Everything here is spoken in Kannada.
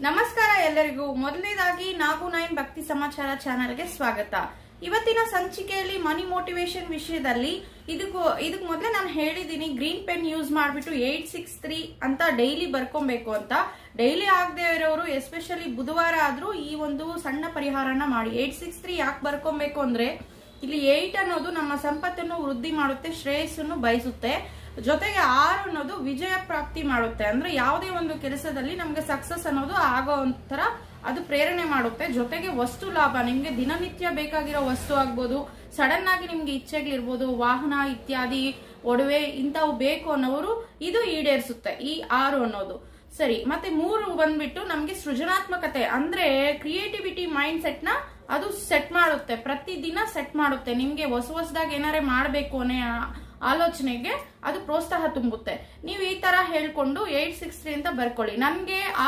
ನಮಸ್ಕಾರ ಎಲ್ಲರಿಗೂ. ಮೊದಲನೇದಾಗಿ ನಾಗು ನೈನ್ ಭಕ್ತಿ ಸಮಾಚಾರ ಚಾನೆಲ್ಗೆ ಸ್ವಾಗತ. ಇವತ್ತಿನ ಸಂಚಿಕೆಯಲ್ಲಿ ಮನಿ ಮೋಟಿವೇಶನ್ ವಿಷಯದಲ್ಲಿ ಇದಕ್ಕೂ, ಇದಕ್ ಮೊದಲೇ ನಾನು ಹೇಳಿದ್ದೀನಿ ಗ್ರೀನ್ ಪೆನ್ ಯೂಸ್ ಮಾಡಿಬಿಟ್ಟು ಏಟ್ ಸಿಕ್ಸ್ ತ್ರೀ ಅಂತ ಡೈಲಿ ಬರ್ಕೊಬೇಕು ಅಂತ. ಡೈಲಿ ಆಗದೆ ಇರೋರು, ಎಸ್ಪೆಷಲಿ ಬುಧವಾರ ಆದ್ರೂ ಈ ಒಂದು ಸಣ್ಣ ಪರಿಹಾರನ ಮಾಡಿ. ಏಟ್ ಸಿಕ್ಸ್ ತ್ರೀ ಯಾಕೆ ಬರ್ಕೊಬೇಕು ಅಂದ್ರೆ, ಇಲ್ಲಿ ಏಟ್ ಅನ್ನೋದು ನಮ್ಮ ಸಂಪತ್ತನ್ನು ವೃದ್ಧಿ ಮಾಡುತ್ತೆ, ಶ್ರೇಯಸ್ಸನ್ನು ಬಯಸುತ್ತೆ. ಜೊತೆಗೆ ಆರು ಅನ್ನೋದು ವಿಜಯ ಪ್ರಾಪ್ತಿ ಮಾಡುತ್ತೆ. ಅಂದ್ರೆ ಯಾವುದೇ ಒಂದು ಕೆಲಸದಲ್ಲಿ ನಮ್ಗೆ ಸಕ್ಸಸ್ ಅನ್ನೋದು ಆಗೋ ಒಂಥರ ಅದು ಪ್ರೇರಣೆ ಮಾಡುತ್ತೆ. ಜೊತೆಗೆ ವಸ್ತು ಲಾಭ, ನಿಮ್ಗೆ ದಿನನಿತ್ಯ ಬೇಕಾಗಿರೋ ವಸ್ತು ಆಗ್ಬೋದು ಸಡನ್ ಆಗಿ ನಿಮ್ಗೆ ಇಚ್ಛೆಗಳಿರ್ಬೋದು, ವಾಹನ ಇತ್ಯಾದಿ, ಒಡವೆ ಇಂಥವು ಬೇಕು ಅನ್ನೋರು ಇದು ಈಡೇರಿಸುತ್ತೆ, ಈ ಆರು ಅನ್ನೋದು. ಸರಿ, ಮತ್ತೆ ಮೂರು ಬಂದ್ಬಿಟ್ಟು ನಮ್ಗೆ ಸೃಜನಾತ್ಮಕತೆ, ಅಂದ್ರೆ ಕ್ರಿಯೇಟಿವಿಟಿ ಮೈಂಡ್ ಸೆಟ್ನ ಅದು ಸೆಟ್ ಮಾಡುತ್ತೆ. ಪ್ರತಿದಿನ ಸೆಟ್ ಮಾಡುತ್ತೆ. ನಿಮ್ಗೆ ಹೊಸ ಹೊಸದಾಗಿ ಏನಾರೇ ಮಾಡ್ಬೇಕು ಅನ್ನೋ ಆಲೋಚನೆಗೆ ಅದು ಪ್ರೋತ್ಸಾಹ ತುಂಬುತ್ತೆ. ನೀವು ಈ ತರ ಹೇಳ್ಕೊಂಡು ಏಟ್ ಸಿಕ್ಸ್ ತ್ರೀ ಅಂತ ಬರ್ಕೊಳ್ಳಿ. ನಮ್ಗೆ ಆ